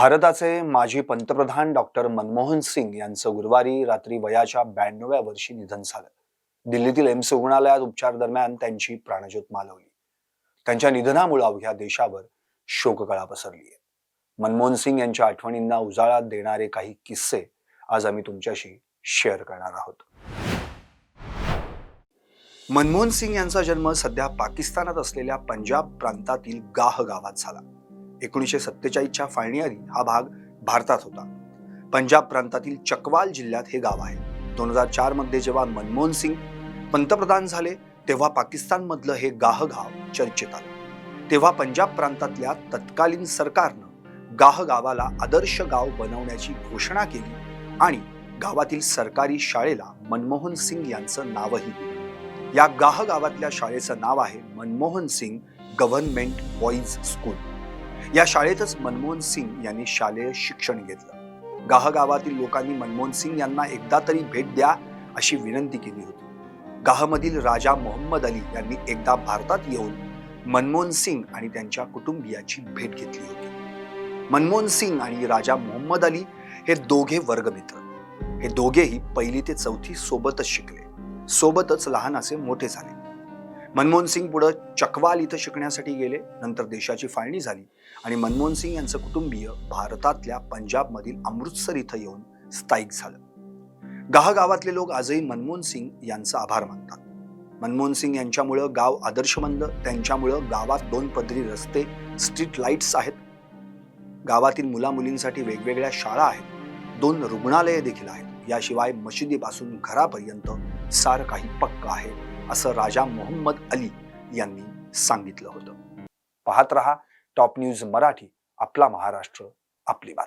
भारताचे माजी पंतप्रधान डॉक्टर मनमोहन सिंग यांचं गुरुवारी रात्री वयाच्या ब्याण्णव्या वर्षी निधन झालं. दिल्लीतील एम्स रुग्णालयात उपचार दरम्यान त्यांची प्राणज्योत मालवली. त्यांच्या निधनामुळे अवघ्या देशावर शोककळा पसरली आहे. मनमोहन सिंग यांच्या आठवणींना उजाळा देणारे काही किस्से आज आम्ही तुमच्याशी शेअर करणार आहोत. मनमोहन सिंग यांचा जन्म सध्या पाकिस्तानात असलेल्या पंजाब प्रांतातील गाह गावात झाला. एकोणीसशे सत्तेचाळीसच्या फाळणीआधी हा भाग भारतात होता. पंजाब प्रांतातील चकवाल जिल्ह्यात हे गाव आहे. दोन हजार चारमध्ये जेव्हा मनमोहन सिंग पंतप्रधान झाले तेव्हा पाकिस्तानमधलं हे गाहगाव चर्चेत आलं. तेव्हा पंजाब प्रांतातल्या तत्कालीन सरकारनं गाह गावाला आदर्श गाव बनवण्याची घोषणा केली आणि गावातील सरकारी शाळेला मनमोहन सिंग यांचं नावही दिलं. या गाह गावातल्या शाळेचं नाव आहे Manmohan Singh government boys school. या शाळेतच मनमोहन सिंग यांनी शालेय शिक्षण घेतलं. गाहगावातील लोकांनी मनमोहन सिंग यांना एकदा तरी भेट द्या अशी विनंती केली होती. गाहमधील राजा मोहम्मद अली यांनी एकदा भारतात येऊन मनमोहन सिंग आणि त्यांच्या कुटुंबियाची भेट घेतली होती. मनमोहन सिंग आणि राजा मोहम्मद अली हे दोघे वर्गमित्र. हे दोघेही पहिली ते चौथी सोबतच शिकले. सोबतच लहानाचे मोठे झाले. मनमोहन सिंग पुढं चकवाल इथं शिकण्यासाठी गेले. नंतर देशाची फाळणी झाली. आणि मनमोहन सिंग यांचं कुटुंबीय भारतातल्या पंजाबमधील अमृतसर इथं येऊन स्थायिक झालं. गाह गावातले लोक आजही मनमोहन सिंग यांचा आभार मानतात. मनमोहन सिंग यांच्यामुळं गाव आदर्शमंद त्यांच्यामुळं गावात दोन पदरी रस्ते स्ट्रीट लाईट्स आहेत. गावातील मुला मुलींसाठी वेगवेगळ्या शाळा आहेत. दोन रुग्णालये देखील आहेत. याशिवाय मशिदीपासून घरापर्यंत सारं काही पक्क आहे. असं राजा मोहम्मद अली यांनी सांगितलं होतं. पाहत रहा टॉप न्यूज मराठी आपला महाराष्ट्र आपली बात